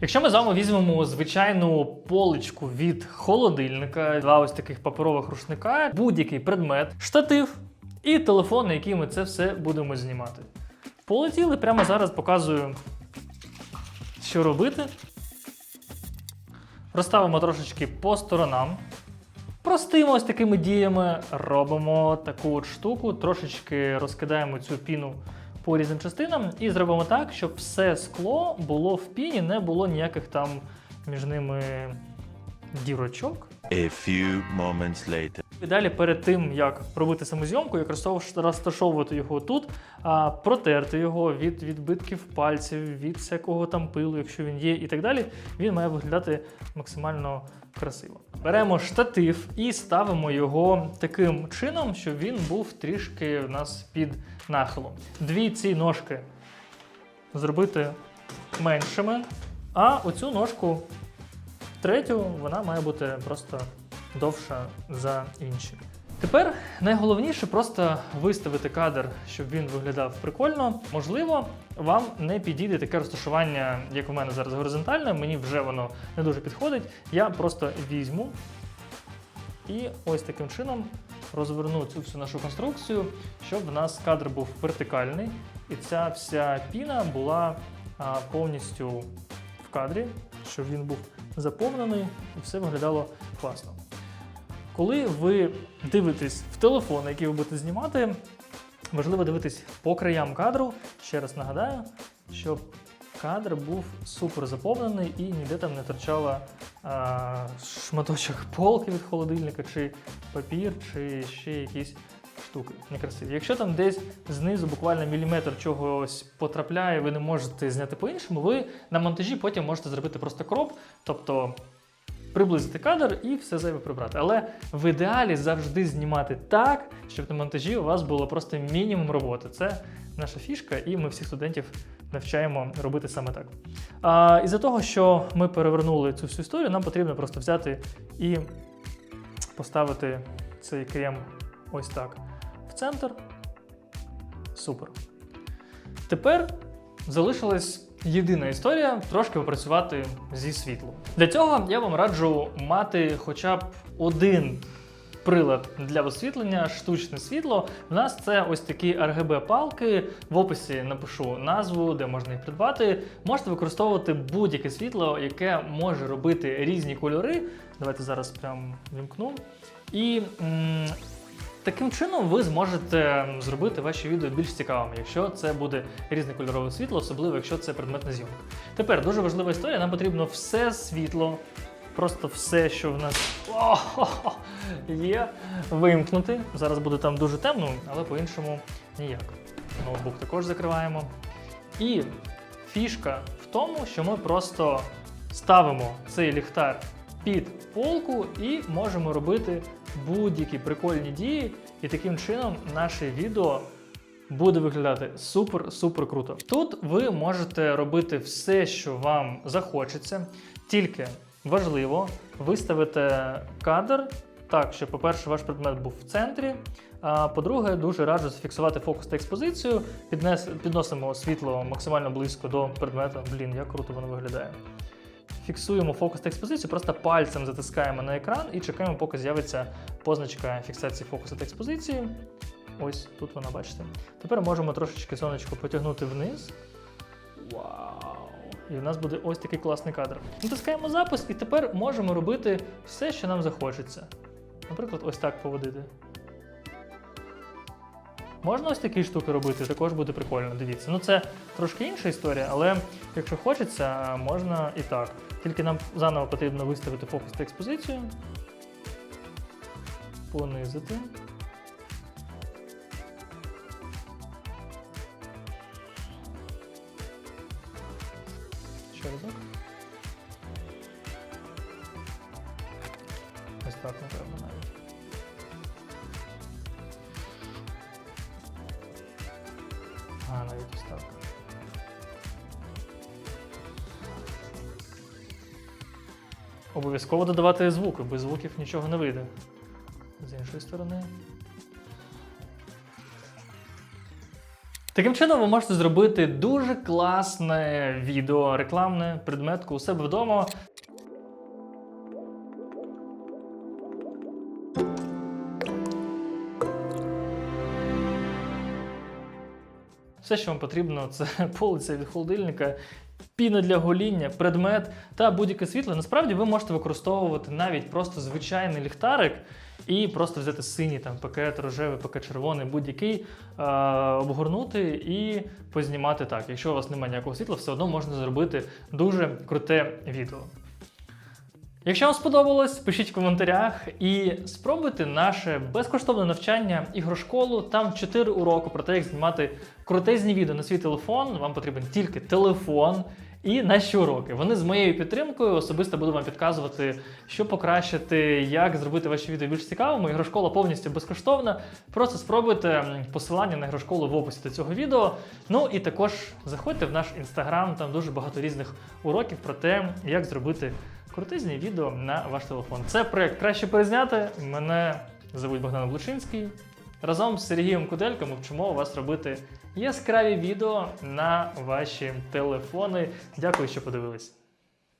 Якщо ми з вами візьмемо звичайну поличку від холодильника, два ось таких паперових рушника, будь-який предмет, штатив і телефон, на який ми це все будемо знімати. Полетіли прямо зараз показую, що робити. Розставимо трошечки по сторонам. Простими ось такими діями робимо таку от штуку, трошечки розкидаємо цю піну по різним частинам і зробимо так, щоб все скло було в піні, не було ніяких там між ними дірочок. A few moments later. І далі перед тим, як робити саму зйомку, як розташов- розташовувати його тут, а, протерти його від відбитків пальців, від всякого там пилу, якщо він є, і так далі, він має виглядати максимально красиво. Беремо штатив і ставимо його таким чином, щоб він був трішки в нас під нахилом. Дві ці ножки зробити меншими, а оцю ножку третю вона має бути просто довша за інші. Тепер найголовніше просто виставити кадр, щоб він виглядав прикольно. Можливо, вам не підійде таке розташування, як у мене зараз горизонтальне, мені вже воно не дуже підходить. Я просто візьму і ось таким чином розверну цю всю нашу конструкцію, щоб в нас кадр був вертикальний, і ця вся піна була повністю в кадрі, щоб він був заповнений і все виглядало класно. Коли ви дивитесь в телефон, який ви будете знімати, важливо дивитись по краям кадру. Ще раз нагадаю, щоб кадр був супер заповнений і ніде там не торчала а, шматочок полки від холодильника, чи папір, чи ще якісь штуки некрасиві. Якщо там десь знизу буквально міліметр чогось потрапляє, ви не можете зняти по-іншому, ви на монтажі потім можете зробити просто кроп, тобто приблизити кадр і все зайве прибрати. Але в ідеалі завжди знімати так, щоб на монтажі у вас було просто мінімум роботи. Це наша фішка, і ми всіх студентів навчаємо робити саме так. А, із-за того, що ми перевернули цю всю історію, нам потрібно просто взяти і поставити цей крем ось так в центр. Супер. Тепер залишилась єдина історія трошки попрацювати зі світлом. Для цього я вам раджу мати хоча б один прилад для освітлення, штучне світло. У нас це ось такі RGB палки. В описі напишу назву, де можна їх придбати. Можете використовувати будь-яке світло, яке може робити різні кольори. Давайте зараз прям вімкну. І м, Таким чином ви зможете зробити ваші відео більш цікавими, якщо це буде різне кольорове світло, особливо якщо це предметна зйомка. Тепер дуже важлива історія, нам потрібно все світло, просто все, що в нас є, вимкнути. Зараз буде там дуже темно, але по-іншому ніяк. Ноутбук також закриваємо. І фішка в тому, що ми просто ставимо цей ліхтар під полку і можемо робити будь-які прикольні дії, і таким чином наше відео буде виглядати супер-супер круто. Тут ви можете робити все, що вам захочеться, тільки важливо виставити кадр так, щоб, по-перше, ваш предмет був в центрі. А по-друге, дуже раджу зафіксувати фокус та експозицію. Піднес, підносимо світло максимально близько до предмета. Блін, як круто воно виглядає. Фіксуємо фокус та експозицію, просто пальцем затискаємо на екран і чекаємо, поки з'явиться позначка фіксації фокусу та експозиції. Ось тут вона, бачите. Тепер можемо трошечки сонечко потягнути вниз. Вау! І в нас буде ось такий класний кадр. Натискаємо запис, і тепер можемо робити все, що нам захочеться. Наприклад, ось так поводити. Можна ось такі штуки робити, також буде прикольно, дивіться. Ну це трошки інша історія, але якщо хочеться, можна і так. Тільки нам заново потрібно виставити фокус та експозицію. Понизити. Ще разок. Ось так, напевно, навіть. Ось. Обов'язково додавати звуки, без звуків нічого не вийде. З іншої сторони. Таким чином, ви можете зробити дуже класне відео, рекламне предметку у себе вдома. Все, що вам потрібно, це полиця від холодильника, піна для гоління, предмет та будь-яке світло. Насправді ви можете використовувати навіть просто звичайний ліхтарик і просто взяти синій там пакет, рожевий, пакет червоний, будь-який, е, обгорнути і познімати так. Якщо у вас немає ніякого світла, все одно можна зробити дуже круте відео. Якщо вам сподобалось, пишіть в коментарях і спробуйте наше безкоштовне навчання ігрошколу. Там 4 уроки про те, як знімати крутезні відео на свій телефон. Вам потрібен тільки телефон. І наші уроки. Вони з моєю підтримкою особисто буду вам підказувати, що покращити, як зробити ваші відео більш цікавими. Ігрошкола повністю безкоштовна. Просто спробуйте посилання на ігрошколу в описі до цього відео. Ну і також заходьте в наш інстаграм, там дуже багато різних уроків про те, як зробити крутизні відео на ваш телефон. Це проект краще перезняти. Мене звуть Богдан Блучинський. Разом з Сергієм Куделько ми вчимо вас робити яскраві відео на ваші телефони. Дякую, що подивились.